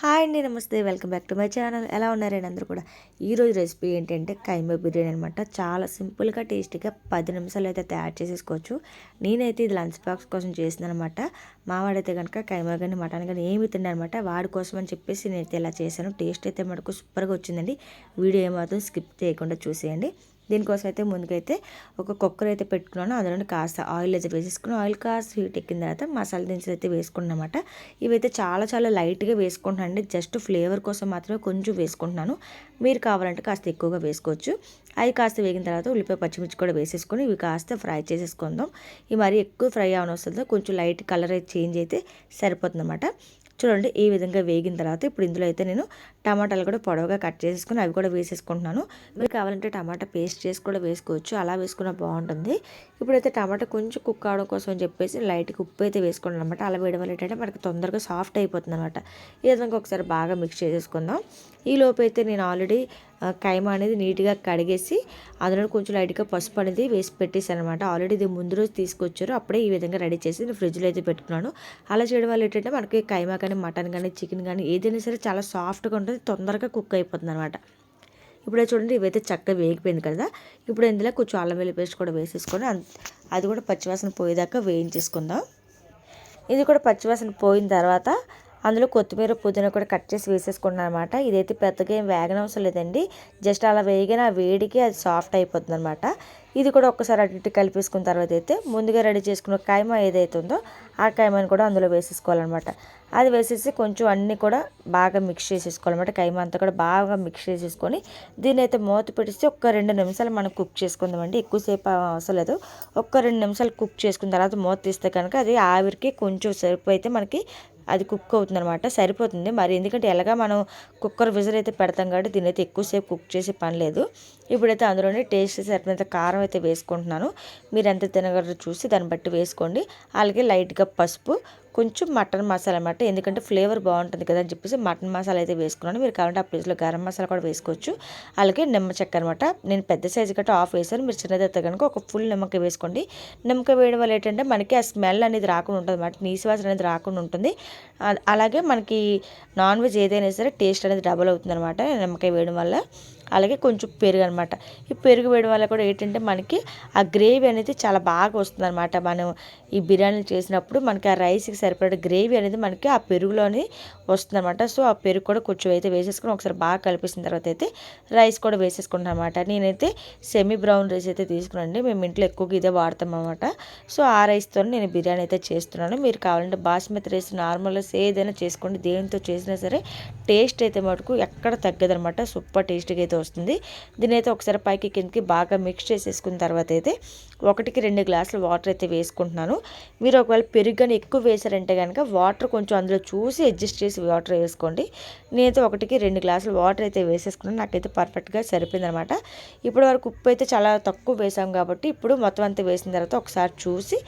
Hi అండి నమస్తే. Welcome back to my channel. ఎలా ఉన్నారండి అందరూ కూడా? ఈరోజు రెసిపీ ఏంటంటే కైమ బిర్యానీ అనమాట చాలా సింపుల్గా టేస్టీగా పది నిమిషాలు అయితే తయారు చేసేసుకోవచ్చు. నేనైతే ఇది లంచ్ బాక్స్ కోసం చేసిందనమాట మావాడైతే కనుక కైమా కానీ మటన్ కానీ ఏమి తిండనమాట వాడి కోసం అని చెప్పేసి నేనైతే ఇలా చేశాను. టేస్ట్ అయితే మటుకు సూపర్గా వచ్చిందండి. వీడియో ఏమాత్రం స్కిప్ చేయకుండా చూసేయండి. దీనికోసం అయితే ముందుకైతే ఒక కుక్కర్ అయితే పెట్టుకున్నాను. అందులో కాస్త ఆయిల్ అయితే వేసేసుకున్నాను ఆయిల్ కాస్త హీట్ ఎక్కిన తర్వాత మసాలా దినుసులు అయితే వేసుకున్నమాట ఇవైతే చాలా చాలా లైట్గా వేసుకుంటున్నాను అండి. జస్ట్ ఫ్లేవర్ కోసం మాత్రమే కొంచెం వేసుకుంటున్నాను. మీరు కావాలంటే కాస్త ఎక్కువగా వేసుకోవచ్చు. అవి కాస్త వేగిన తర్వాత ఉల్లిపాయ పచ్చిమిర్చి కూడా వేసేసుకొని ఇవి కాస్త ఫ్రై చేసేసుకుందాం. ఇవి మరీ ఎక్కువ ఫ్రై అవనవసరం కొంచెం లైట్ కలర్ అయితే చేంజ్ అయితే సరిపోతుంది అనమాట చూడండి ఈ విధంగా వేగిన తర్వాత ఇప్పుడు ఇందులో అయితే నేను టమాటాలు కూడా పొడవుగా కట్ చేసేసుకుని అవి కూడా వేసేసుకుంటున్నాను. మీరు కావాలంటే టమాటా పేస్ట్ చేసి కూడా వేసుకోవచ్చు. అలా వేసుకున్న బాగుంటుంది. ఇప్పుడైతే టమాటా కొంచెం కుక్ అవడం కోసం అని చెప్పేసి లైట్గా ఉప్పు అయితే వేసుకోండి అనమాట అలా వేయడం వల్ల ఏంటంటే మనకి తొందరగా సాఫ్ట్ అయిపోతుంది అనమాట ఈ విధంగా ఒకసారి బాగా మిక్స్ చేసేసుకుందాం. ఈ లోపు అయితే నేను ఆల్రెడీ కైమా అనేది నీట్గా కడిగేసి అందులో కొంచెం లైట్గా పసుపు అనేది వేసి పెట్టేసాను అనమాట ఆల్రెడీ ఇది ముందు రోజు తీసుకొచ్చారు. అప్పుడే ఈ విధంగా రెడీ చేసి నేను ఫ్రిడ్జ్లో అయితే పెట్టుకున్నాను. అలా చేయడం వల్ల ఏంటంటే మనకి కైమా కానీ మటన్ కానీ చికెన్ కానీ ఏదైనా సరే చాలా సాఫ్ట్గా ఉంటుంది. తొందరగా కుక్ అయిపోతుంది అనమాట ఇప్పుడే చూడండి ఇవైతే చక్కగా వేగిపోయింది కదా. ఇప్పుడు ఇందులో కొంచెం అల్లం వెల్లి పేస్ట్ కూడా వేసేసుకొని అది కూడా పచ్చివాసన పోయేదాకా వేయించేసుకుందాం. ఇది కూడా పచ్చివాసన పోయిన తర్వాత అందులో కొత్తిమీర పుదీనా కూడా కట్ చేసి వేసేసుకున్నాను అనమాట ఇదైతే పెద్దగా ఏం వేగనవసరం లేదండి. జస్ట్ అలా వేగిన వేడికి అది సాఫ్ట్ అయిపోతుంది అనమాట ఇది కూడా ఒక్కసారి అటు ఇటు కలిపేసుకున్న తర్వాత అయితే ముందుగా రెడీ చేసుకున్న కాయమ ఏదైతే ఉందో ఆ కాయమని కూడా అందులో వేసేసుకోవాలన్నమాట అది వేసేసి కొంచెం అన్నీ కూడా బాగా మిక్స్ చేసేసుకోవాలన్నమాట కైమ అంతా కూడా బాగా మిక్స్ చేసేసుకొని దీన్ని అయితే మూత పెట్టేసి ఒక్క రెండు నిమిషాలు మనం కుక్ చేసుకుందామండి. ఎక్కువసేపు అవసరం లేదు. ఒక్క రెండు నిమిషాలు కుక్ చేసుకున్న తర్వాత మూత తీస్తే కనుక అది ఆవిరికి కొంచెం సేపు అయితే మనకి అది కుక్ అవుతుంది అనమాట సరిపోతుంది. మరి ఎందుకంటే ఎలాగా మనం కుక్కర్ విజర్ అయితే పెడతాం కాబట్టి దీని అయితే ఎక్కువసేపు కుక్ చేసే పని లేదు. ఇప్పుడైతే అందులోనే టేస్ట్ సరిపోయినంత కారం అయితే వేసుకుంటున్నాను. మీరు ఎంత తినగలరో చూసి దాన్ని బట్టి వేసుకోండి. అలాగే లైట్గా పసుపు కొంచెం మటన్ మసాలా అనమాట ఎందుకంటే ఫ్లేవర్ బాగుంటుంది కదా అని చెప్పేసి మటన్ మసాలా అయితే వేసుకున్నాను. మీరు కావాలంటే ఆ ప్లేస్లో గరం మసాలా కూడా వేసుకోవచ్చు. అలాగే నిమ్మ చెక్క అనమాట నేను పెద్ద సైజు గట్ట ఆఫ్ వేసాను. మీరు చిన్నది అయితే కనుక ఒక ఫుల్ నిమ్మకాయ వేసుకోండి. నిమ్మకాయ వేయడం వల్ల ఏంటంటే మనకి ఆ స్మెల్ అనేది రాకుండా ఉంటుంది అనమాట నీసివాసన అనేది రాకుండా ఉంటుంది. అలాగే మనకి నాన్ వెజ్ ఏదైనా సరే టేస్ట్ అనేది డబల్ అవుతుంది అనమాట నిమ్మకాయ వేయడం వల్ల. అలాగే కొంచెం పెరుగు అనమాట ఈ పెరుగు వేయడం వల్ల కూడా ఏంటంటే మనకి ఆ గ్రేవీ అనేది చాలా బాగా వస్తుంది అనమాట మనం ఈ బిర్యానీ చేసినప్పుడు మనకి ఆ రైస్కి సరిపడే గ్రేవీ అనేది మనకి ఆ పెరుగులోని వస్తుంది అనమాట సో ఆ పెరుగు కూడా కొంచెం అయితే వేసేసుకుని ఒకసారి బాగా కలిపేసిన తర్వాత అయితే రైస్ కూడా వేసేసుకుంటాను అనమాట నేనైతే సెమీ బ్రౌన్ రైస్ అయితే తీసుకున్నాండి మేము ఇంట్లో ఎక్కువగా ఇదే వాడతాం అనమాట సో ఆ రైస్తో నేను బిర్యానీ అయితే చేస్తున్నాను. మీరు కావాలంటే బాస్మతి రైస్ నార్మల్ రైస్ ఏదైనా చేసుకోండి. దేనితో చేసినా సరే టేస్ట్ అయితే మటుకు ఎక్కడ తగ్గదనమాట సూపర్ టేస్ట్గా అయితే వస్తుంది. దీని అయితే ఒకసారి పైకి కిందకి బాగా మిక్స్ చేసేసుకున్న తర్వాత అయితే ఒకటికి రెండు గ్లాసులు వాటర్ అయితే వేసుకుంటున్నాను. మీరు ఒకవేళ పెరుగు ఎక్కువ వేసారంటే కనుక వాటర్ కొంచెం అందులో చూసి అడ్జస్ట్ చేసి వాటర్ వేసుకోండి. నేనైతే ఒకటికి రెండు గ్లాసులు వాటర్ అయితే వేసేసుకున్నాను. నాకైతే పర్ఫెక్ట్గా సరిపోయింది అనమాట ఇప్పటి వరకు ఉప్పు అయితే చాలా తక్కువ వేసాం కాబట్టి ఇప్పుడు మొత్తం అంతా వేసిన తర్వాత ఒకసారి చూసి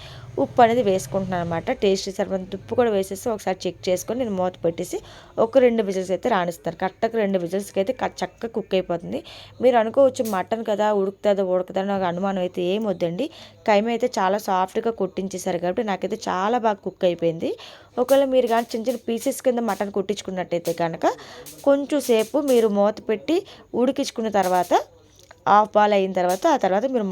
ఉప్పు అనేది వేసుకుంటున్నాను అనమాట. టేస్ట్ సరిపోయినంత ఉప్పు కూడా వేసేసి ఒకసారి చెక్ చేసుకొని నేను మూత పెట్టేసి ఒక రెండు విజిల్స్ అయితే రాణిస్తాను. కరెక్ట్గా రెండు విజిల్స్కి అయితే చక్కగా కుక్ అయిపోతుంది. మీరు అనుకోవచ్చు మటన్ కదా ఉడుకుతుందో ఉడకదా నాకు అనుమానం అయితే ఏం వద్దండి. కైమ అయితే చాలా సాఫ్ట్గా కొట్టించేసారు కాబట్టి నాకైతే చాలా బాగా కుక్ అయిపోయింది. ఒకవేళ మీరు కానీ చిన్న చిన్న పీసెస్ కింద మటన్ కొట్టించుకున్నట్టయితే కనుక కొంచెం సేపు మీరు మూత పెట్టి ఉడికించుకున్న తర్వాత హాఫ్ బాల్ అయిన తర్వాత ఆ తర్వాత మీరు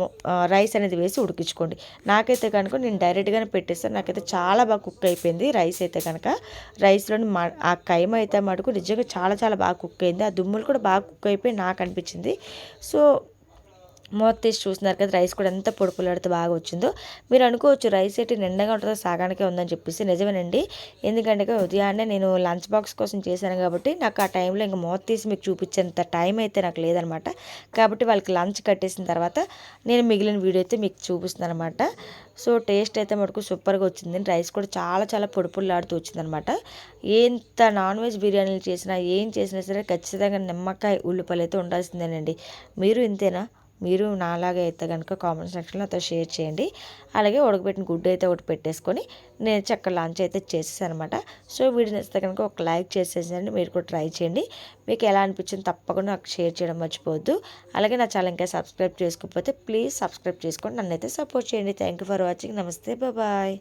రైస్ అనేది వేసి ఉడికించుకోండి. నాకైతే కనుక నేను డైరెక్ట్గానే పెట్టేస్తాను. నాకైతే చాలా బాగా కుక్ అయిపోయింది రైస్ అయితే కనుక. రైస్లోని ఆ కైమ అయితే మటుకు నిజంగా చాలా చాలా బాగా కుక్ అయింది. ఆ దుమ్ములు కూడా బాగా కుక్ అయిపోయి నాకు అనిపించింది. సో మూత తీసి చూసినారు కదా రైస్ కూడా ఎంత పొడుపులాడితే బాగా వచ్చిందో. మీరు అనుకోవచ్చు రైస్ అయితే నిండగా ఉంటుందో సాగానికే ఉందని చెప్పేసి నిజమేనండి. ఎందుకంటే ఉదయాన్నే నేను లంచ్ బాక్స్ కోసం చేశాను కాబట్టి నాకు ఆ టైంలో ఇంకా మూత తీసి మీకు చూపించేంత టైం అయితే నాకు లేదనమాట. కాబట్టి వాళ్ళకి లంచ్ కట్టేసిన తర్వాత నేను మిగిలిన వీడియో అయితే మీకు చూపిస్తున్నాను అనమాట. సో టేస్ట్ అయితే మటుకు సూపర్గా వచ్చింది. రైస్ కూడా చాలా చాలా పొడుపులాడుతూ వచ్చిందనమాట. ఎంత నాన్ వెజ్ బిర్యానీలు చేసినా ఏం చేసినా సరే ఖచ్చితంగా నిమ్మకాయ ఉల్లిపాయలు అయితే ఉండాల్సిందేనండి. మీరు ఇంతేనా? మీరు నాలాగే అయితే కనుక కామెంట్ సెక్షన్లో అతను షేర్ చేయండి. అలాగే ఉడకబెట్టిన గుడ్డు అయితే ఒకటి పెట్టేసుకొని నేను చక్క లంచ్ అయితే చేసేసాను అనమాట సో వీడియో నచ్చితే కనుక ఒక లైక్ చేసేసండి మీరు కూడా ట్రై చేయండి. మీకు ఎలా అనిపించింది తప్పకుండా నాకు షేర్ చేయడం మర్చిపోవద్దు. అలాగే నా ఛానల్ ఇంకా సబ్స్క్రైబ్ చేసుకోకపోతే ప్లీజ్ సబ్స్క్రైబ్ చేసుకోండి నన్ను అయితే సపోర్ట్ చేయండి. Thank for watching. నమస్తే. బాయ్.